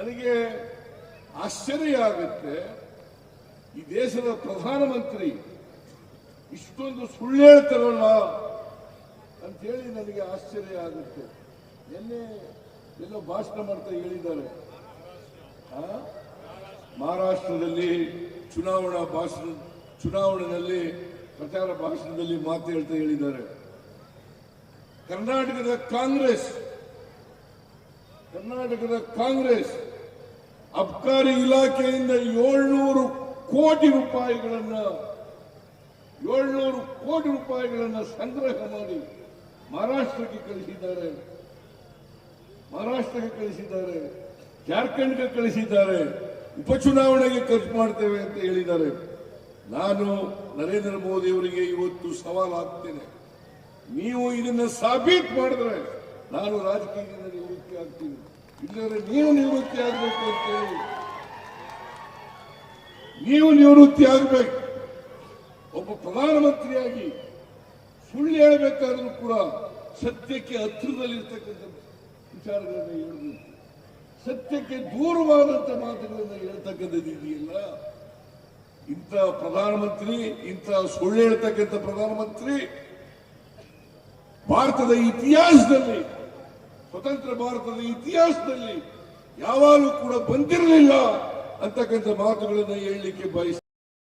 ನನಗೆ ಆಶ್ಚರ್ಯ ಆಗುತ್ತೆ ಈ ದೇಶದ ಪ್ರಧಾನಮಂತ್ರಿ ಇಷ್ಟೊಂದು ಸುಳ್ಳು ಹೇಳ್ತಾರಲ್ಲ ಅಂತೇಳಿ ನನಗೆ ಆಶ್ಚರ್ಯ ಆಗುತ್ತೆ. ನಿನ್ನೆ ಎಲ್ಲ ಭಾಷಣ ಮಾಡ್ತಾ ಹೇಳಿದ್ದಾರೆ. ಮಹಾರಾಷ್ಟ್ರದಲ್ಲಿ ಚುನಾವಣಾ ಭಾಷಣ, ಚುನಾವಣೆಯಲ್ಲಿ ಪ್ರಚಾರ ಭಾಷಣದಲ್ಲಿ ಮಾತು ಹೇಳ್ತಾ ಹೇಳಿದ್ದಾರೆ. ಕರ್ನಾಟಕದ ಕಾಂಗ್ರೆಸ್ ಕರ್ನಾಟಕದ ಕಾಂಗ್ರೆಸ್ ಅಬ್ಕಾರಿ ಇಲಾಖೆಯಿಂದ ಏಳ್ನೂರು ಕೋಟಿ ರೂಪಾಯಿಗಳನ್ನ, ಏಳ್ನೂರು ಕೋಟಿ ರೂಪಾಯಿಗಳನ್ನ ಸಂಗ್ರಹ ಮಾಡಿ ಮಹಾರಾಷ್ಟ್ರಕ್ಕೆ ಕಳಿಸಿದ್ದಾರೆ. ಮಹಾರಾಷ್ಟ್ರಕ್ಕೆ ಕಳಿಸಿದ್ದಾರೆ. ಜಾರ್ಖಂಡ್ಗೆ ಕಳಿಸಿದ್ದಾರೆ. ಉಪಚುನಾವಣೆಗೆ ಖರ್ಚು ಮಾಡ್ತೇವೆ ಅಂತ ಹೇಳಿದ್ದಾರೆ. ನಾನು ನರೇಂದ್ರ ಮೋದಿ ಅವರಿಗೆ ಇವತ್ತು ಸವಾಲು ಹಾಕ್ತೇನೆ. ನೀವು ಇದನ್ನು ಸಾಬೀತು ಮಾಡಿದ್ರೆ ನಾನು ರಾಜಕೀಯದಿಂದ ನಿವೃತ್ತಿ ಆಗ್ತೀನಿ. ಇಲ್ಲದ್ರೆ ನೀವು ನಿವೃತ್ತಿ ಆಗಬೇಕು ಅಂತೇಳಿ ನೀವು ನಿವೃತ್ತಿ ಆಗಬೇಕು. ಒಬ್ಬ ಪ್ರಧಾನಮಂತ್ರಿಯಾಗಿ ಸುಳ್ಳು ಹೇಳಬೇಕಾದ್ರೂ ಕೂಡ ಸತ್ಯಕ್ಕೆ ಹತ್ತಿರದಲ್ಲಿರ್ತಕ್ಕಂಥ ವಿಚಾರಗಳನ್ನು ಹೇಳಬೇಕು ಸತ್ಯಕ್ಕೆ ದೂರವಾದಂಥ ಮಾತುಗಳನ್ನು ಹೇಳ್ತಕ್ಕಂಥದ್ದು ಇದೆಯಲ್ಲ? ಇಂಥ ಪ್ರಧಾನಮಂತ್ರಿ, ಇಂಥ ಸುಳ್ಳು ಹೇಳ್ತಕ್ಕಂಥ ಪ್ರಧಾನಮಂತ್ರಿ, ಭಾರತದ ಇತಿಹಾಸದಲ್ಲಿ ಸ್ವತಂತ್ರ ಭಾರತದ ಇತಿಹಾಸದಲ್ಲಿ ಯಾವಾಗಲೂ ಕೂಡ ಬಂದಿರಲಿಲ್ಲ ಅಂತಕ್ಕಂಥ ಮಾತುಗಳನ್ನು ಹೇಳಲಿಕ್ಕೆ ಬಯಸ್ತಾರೆ